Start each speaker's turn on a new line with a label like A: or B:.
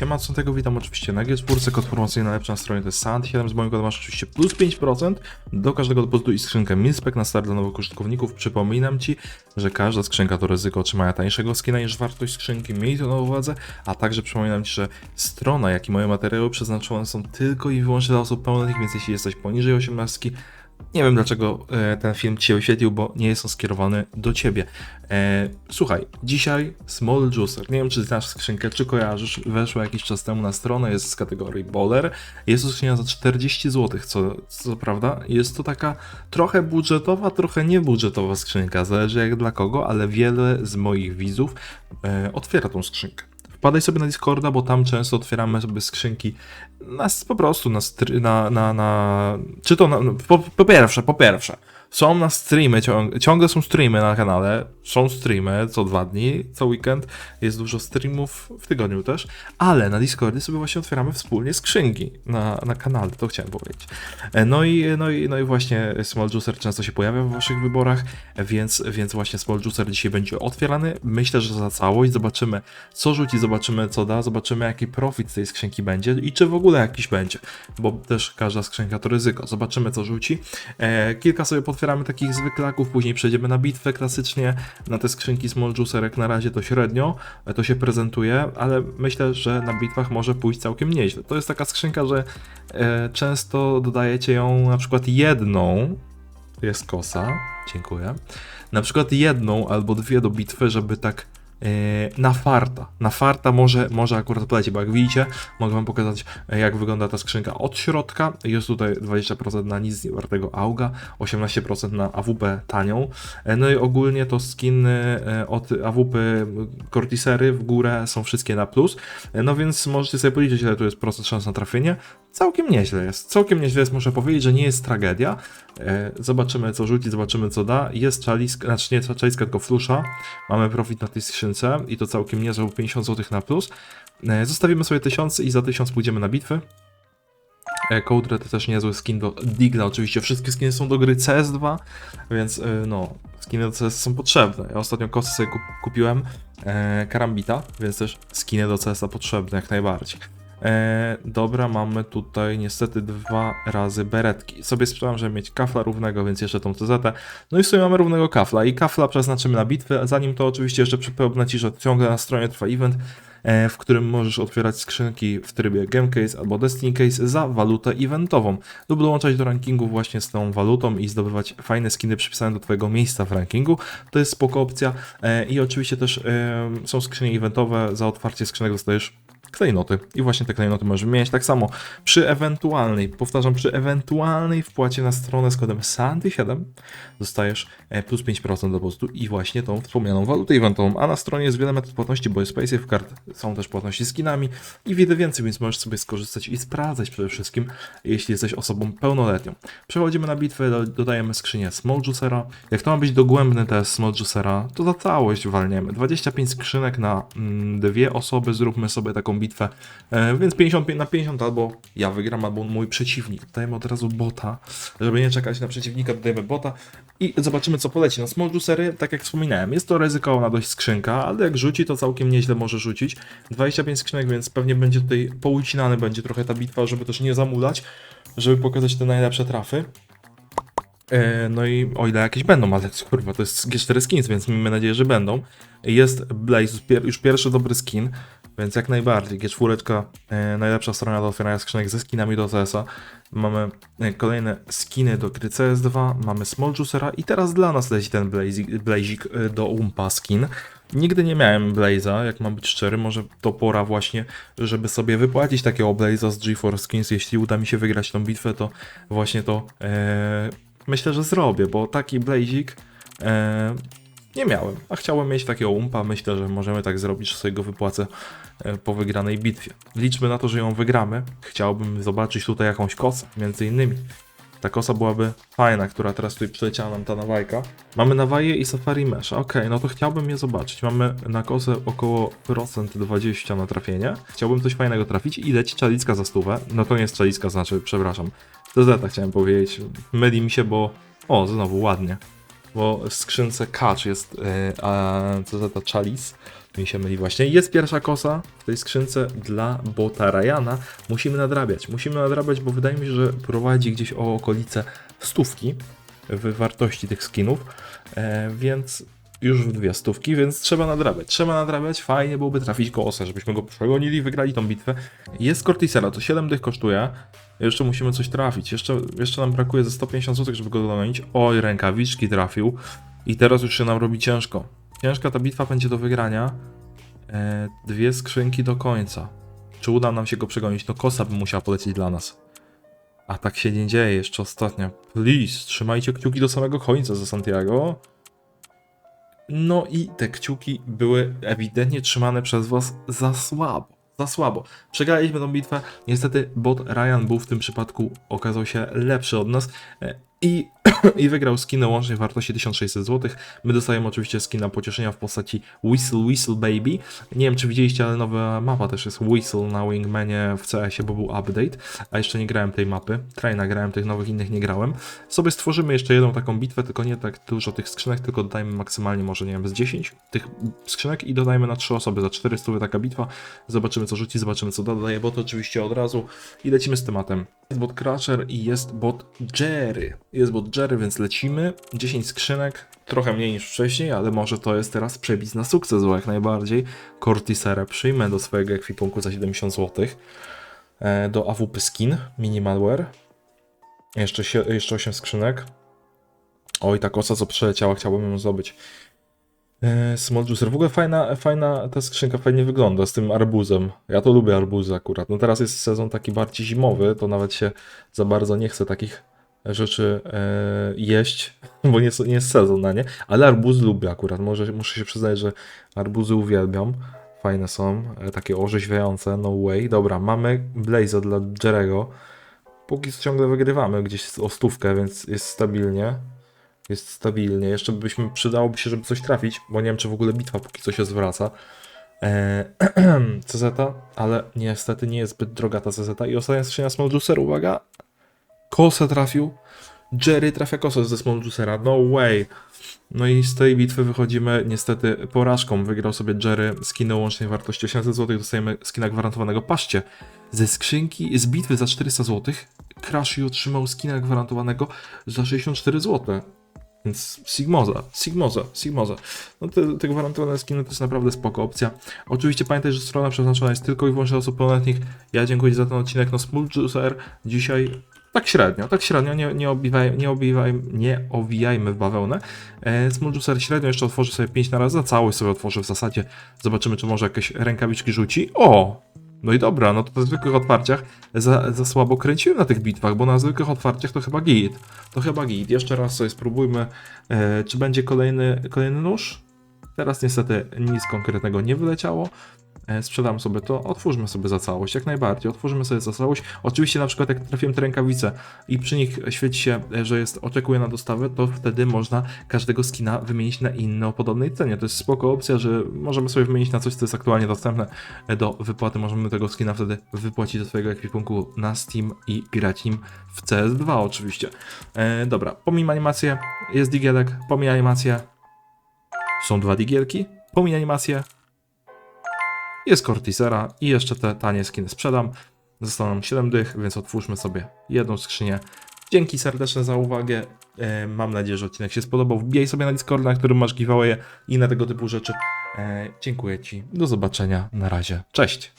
A: Siema, co tego? Witam oczywiście na G4, kod promocyjny najlepszy na stronie to jest SAND7, z moim kodem masz oczywiście plus 5% do każdego depozytu i skrzynkę Milspec na start dla nowych użytkowników. Przypominam Ci, że każda skrzynka to ryzyko otrzymania tańszego skina niż wartość skrzynki, miej to na uwadze, a także przypominam Ci, że strona, jak i moje materiały przeznaczone są tylko i wyłącznie dla osób pełnoletnich, więc jeśli jesteś poniżej 18, nie wiem dlaczego e, ten film Ci się wyświetlił, bo nie jest on skierowany do Ciebie. E, słuchaj, dzisiaj Small Juicer, nie wiem czy znasz skrzynkę, czy kojarzysz, weszła jakiś czas temu na stronę, jest z kategorii Bowler, jest to skrzynia za 40 zł, co, co prawda. Jest to taka trochę budżetowa, trochę niebudżetowa skrzynka, zależy jak dla kogo, ale wiele z moich widzów e, otwiera tą skrzynkę. Wpadaj sobie na Discorda, bo tam często otwieramy sobie skrzynki na, po prostu na, na, na, na czy to na, no, po, po pierwsze, po pierwsze, są na streamy, ciąg, ciągle są streamy na kanale, są streamy co dwa dni, co weekend, jest dużo streamów w tygodniu też, ale na Discordzie sobie właśnie otwieramy wspólnie skrzynki na, na kanale, to chciałem powiedzieć. E, No i, no, i, no i właśnie Small Juicer często się pojawia w waszych wyborach, więc, więc właśnie Small Juicer dzisiaj będzie otwierany. Myślę, że za całość zobaczymy co rzuci, zobaczymy co da, zobaczymy jaki profit z tej skrzynki będzie i czy w ogóle jakiś będzie, bo też każda skrzynka to ryzyko. Zobaczymy co rzuci. E, kilka sobie potwieramy takich zwyklaków, później przejdziemy na bitwę klasycznie, na te skrzynki Small Juicer jak na razie to średnio, e, to się prezentuje, ale myślę, że na bitwach może pójść całkiem nieźle. To jest taka skrzynka, że e, często dodajecie ją na przykład jedną, jest kosa, dziękuję, na przykład jedną albo dwie do bitwy, żeby tak na farta. Na farta może, może akurat poleci, bo jak widzicie, mogę wam pokazać e, jak wygląda ta skrzynka od środka. Jest tutaj 20% na nic nie wartego auga, 18% na AWP tanią. E, No i ogólnie to skiny e, od AWP Cortisery w górę są wszystkie na plus. E, No więc możecie sobie policzyć ile tu jest procent szans na trafienie. Całkiem nieźle jest. Całkiem nieźle jest, muszę powiedzieć, że nie jest tragedia. E, Zobaczymy co rzuci, zobaczymy co da. Jest czaliska, znaczy nie czaliska, tylko flusza. Mamy profit na tej skrzynce i to całkiem niezłe, bo 50 zł na plus. E, Zostawimy sobie 1000 i za 1000 pójdziemy na bitwy. E, Code Red też niezły skin do Digla, oczywiście wszystkie skiny są do gry CS2, więc e, no, skiny do CS są potrzebne. Ja ostatnio kosy sobie kup kupiłem, e, Karambita, więc też skiny do CS-a potrzebne jak najbardziej. E, dobra, mamy tutaj niestety dwa razy beretki. Sobie sprzedam, żeby mieć kafla równego, więc jeszcze tą CZ. No i w sumie mamy równego kafla i kafla przeznaczymy na bitwę. Zanim to oczywiście jeszcze przypomnę Ci, że ciągle na stronie trwa event, e, w którym możesz otwierać skrzynki w trybie Game Case albo Destiny Case za walutę eventową lub dołączać do rankingu właśnie z tą walutą i zdobywać fajne skiny przypisane do Twojego miejsca w rankingu. To jest spoko opcja e, i oczywiście też e, są skrzynie eventowe, za otwarcie skrzynek dostajesz klejnoty i właśnie te klejnoty możesz wymieniać tak samo przy ewentualnej, powtarzam, przy ewentualnej wpłacie na stronę z kodem SANDY7 dostajesz e, plus 5% depozytu i właśnie tą wspomnianą walutę eventową, a na stronie jest wiele metod płatności, bo jest PaySafe Card, są też płatności skinami i wiele więcej, więc możesz sobie skorzystać i sprawdzać przede wszystkim, jeśli jesteś osobą pełnoletnią. Przechodzimy na bitwę, do- dodajemy skrzynię Small Juicera. Jak to ma być dogłębny test Small Juicera, to za całość walniemy. 25 skrzynek na mm, dwie osoby, zróbmy sobie taką bitwę, e, więc 55 na 50 albo ja wygram, albo mój przeciwnik. Dajemy od razu bota, żeby nie czekać na przeciwnika, dodajemy bota i zobaczymy co poleci. No Small Juicery, tak jak wspominałem, jest to ryzykowna dość skrzynka, ale jak rzuci, to całkiem nieźle może rzucić. 25 skrzynek, więc pewnie będzie tutaj poucinany będzie trochę ta bitwa, żeby też nie zamulać, żeby pokazać te najlepsze trafy. E, No i o ile jakieś będą, ale kurwa, to jest G4 skins, więc miejmy nadzieję, że będą. Jest Blaze, już pierwszy dobry skin, więc jak najbardziej. G4, e, najlepsza strona do otwierania skrzynek ze skinami do CS-a. Mamy e, kolejne skiny do gry CS2, mamy Small Juicera i teraz dla nas leci ten Blazik, e, do Umpa skin. Nigdy nie miałem Blaze'a, jak mam być szczery, może to pora właśnie, żeby sobie wypłacić takiego Blaze'a z G4 Skins, jeśli uda mi się wygrać tą bitwę, to właśnie to e, myślę, że zrobię, bo taki Blazik e, nie miałem, a chciałem mieć takiego umpa, myślę, że możemy tak zrobić, że sobie go wypłacę po wygranej bitwie. Liczmy na to, że ją wygramy. Chciałbym zobaczyć tutaj jakąś kosę, między innymi. Ta kosa byłaby fajna, która teraz tutaj przyleciała nam ta nawajka. Mamy nawaję i safari mesh. Okej, no to chciałbym je zobaczyć. Mamy na kosę około procent 20 na trafienie. Chciałbym coś fajnego trafić i leci czalicka za stówę. No to nie jest czalicka, znaczy, przepraszam. To zeta chciałem powiedzieć. Myli mi się, bo... O, znowu ładnie. Bo w skrzynce Catch jest yy, a, to Chalice. Mi się myli właśnie. Jest pierwsza kosa w tej skrzynce dla bota Ryana. Musimy nadrabiać. Musimy nadrabiać, bo wydaje mi się, że prowadzi gdzieś o okolice stówki w wartości tych skinów, e, więc już w dwie stówki, więc trzeba nadrabiać. Trzeba nadrabiać. Fajnie byłoby trafić kosę, żebyśmy go przegonili wygrali tą bitwę. Jest Cortisera, to 7 dych kosztuje. Jeszcze musimy coś trafić. Jeszcze, jeszcze nam brakuje ze 150 zł, żeby go dogonić. Oj, rękawiczki trafił. I teraz już się nam robi ciężko. Ciężka ta bitwa będzie do wygrania. E, dwie skrzynki do końca. Czy uda nam się go przegonić? No kosa by musiała polecieć dla nas. A tak się nie dzieje, jeszcze ostatnia. Please, trzymajcie kciuki do samego końca za Santiago. No i te kciuki były ewidentnie trzymane przez was za słabo. Za słabo. Przegraliśmy tą bitwę. Niestety bot Ryan był w tym przypadku, okazał się lepszy od nas e, i, i wygrał skinę łącznie wartości 1600 zł. My dostajemy oczywiście skina pocieszenia w postaci Whistle Whistle Baby. Nie wiem czy widzieliście, ale nowa mapa też jest Whistle na Wingmanie w CS-ie, bo był update. A jeszcze nie grałem tej mapy. Traina grałem, tych nowych innych nie grałem. Sobie stworzymy jeszcze jedną taką bitwę, tylko nie tak dużo tych skrzynek, tylko dodajmy maksymalnie może, nie wiem, z 10 tych skrzynek i dodajmy na 3 osoby, za 400 taka bitwa. Zobaczymy co rzuci, zobaczymy co dodaje, bo to oczywiście od razu i lecimy z tematem. Jest bot Crusher i jest bot Jerry. Jest bot Jerry, więc lecimy. 10 skrzynek, trochę mniej niż wcześniej, ale może to jest teraz przepis na sukces, bo jak najbardziej Cortisera przyjmę do swojego ekwipunku za 70 zł. E, Do AWP Skin, Minimalware. Jeszcze, jeszcze 8 skrzynek. Oj, ta kosa co przeleciała, chciałbym ją zdobyć. E, Small Juicer. W ogóle fajna, fajna ta skrzynka fajnie wygląda z tym arbuzem. Ja to lubię arbuzy akurat. No teraz jest sezon taki bardziej zimowy, to nawet się za bardzo nie chce takich rzeczy e, jeść, bo nie, nie jest sezon na nie. Ale arbuz lubię akurat. Może, muszę się przyznać, że arbuzy uwielbiam. Fajne są, e, takie orzeźwiające, no way. Dobra, mamy Blaze'a dla Jerego. Póki co ciągle wygrywamy gdzieś o stówkę, więc jest stabilnie. Jest stabilnie. Jeszcze byśmy przydałoby się, żeby coś trafić, bo nie wiem, czy w ogóle bitwa póki co się zwraca. Eee, CZ, ale niestety nie jest zbyt droga ta CZ. I ostatnia skrzynia Small Juicer, uwaga. Kosę trafił. Jerry trafia kosę ze Small Juicera. No way. No i z tej bitwy wychodzimy niestety porażką. Wygrał sobie Jerry skinę łącznej wartości 800 zł. Dostajemy skina gwarantowanego. Patrzcie, ze skrzynki, z bitwy za 400 zł Crashy otrzymał skina gwarantowanego za 64 zł. Więc Sigmoza, Sigmoza, Sigmoza. No te, te gwarantowane skiny to jest naprawdę spoko opcja. Oczywiście pamiętaj, że strona przeznaczona jest tylko i wyłącznie dla osób pełnoletnich. Ja dziękuję za ten odcinek. No Small Juicer dzisiaj tak średnio, tak średnio, nie, nie, obiwaj, nie, obiwaj, nie owijajmy w bawełnę. E, Small Juicer średnio jeszcze otworzy sobie 5 na raz, za całość sobie otworzy w zasadzie. Zobaczymy, czy może jakieś rękawiczki rzuci. O! No i dobra, no to na zwykłych otwarciach za, za słabo kręciłem na tych bitwach, bo na zwykłych otwarciach to chyba git. To chyba git. Jeszcze raz sobie spróbujmy, e, czy będzie kolejny, kolejny nóż. Teraz niestety nic konkretnego nie wyleciało. E, Sprzedam sobie to, otwórzmy sobie za całość, jak najbardziej, otworzymy sobie za całość. Oczywiście na przykład jak trafiłem te rękawice i przy nich świeci się, e, że jest oczekuje na dostawę, to wtedy można każdego skina wymienić na inny o podobnej cenie. To jest spoko opcja, że możemy sobie wymienić na coś, co jest aktualnie dostępne e, do wypłaty. Możemy tego skina wtedy wypłacić do swojego ekwipunku na Steam i pirać nim w CS2 oczywiście. E, dobra, pomijam animację, jest digielek, pomijam animację, są dwa digielki, pomijam animację, jest Cortisera i jeszcze te tanie skiny sprzedam. Zostaną nam 7 dych, więc otwórzmy sobie jedną skrzynię. Dzięki serdeczne za uwagę. E, mam nadzieję, że odcinek się spodobał. Wbijaj sobie na Discord, na którym masz giveaway i na tego typu rzeczy. E, dziękuję Ci. Do zobaczenia. Na razie. Cześć.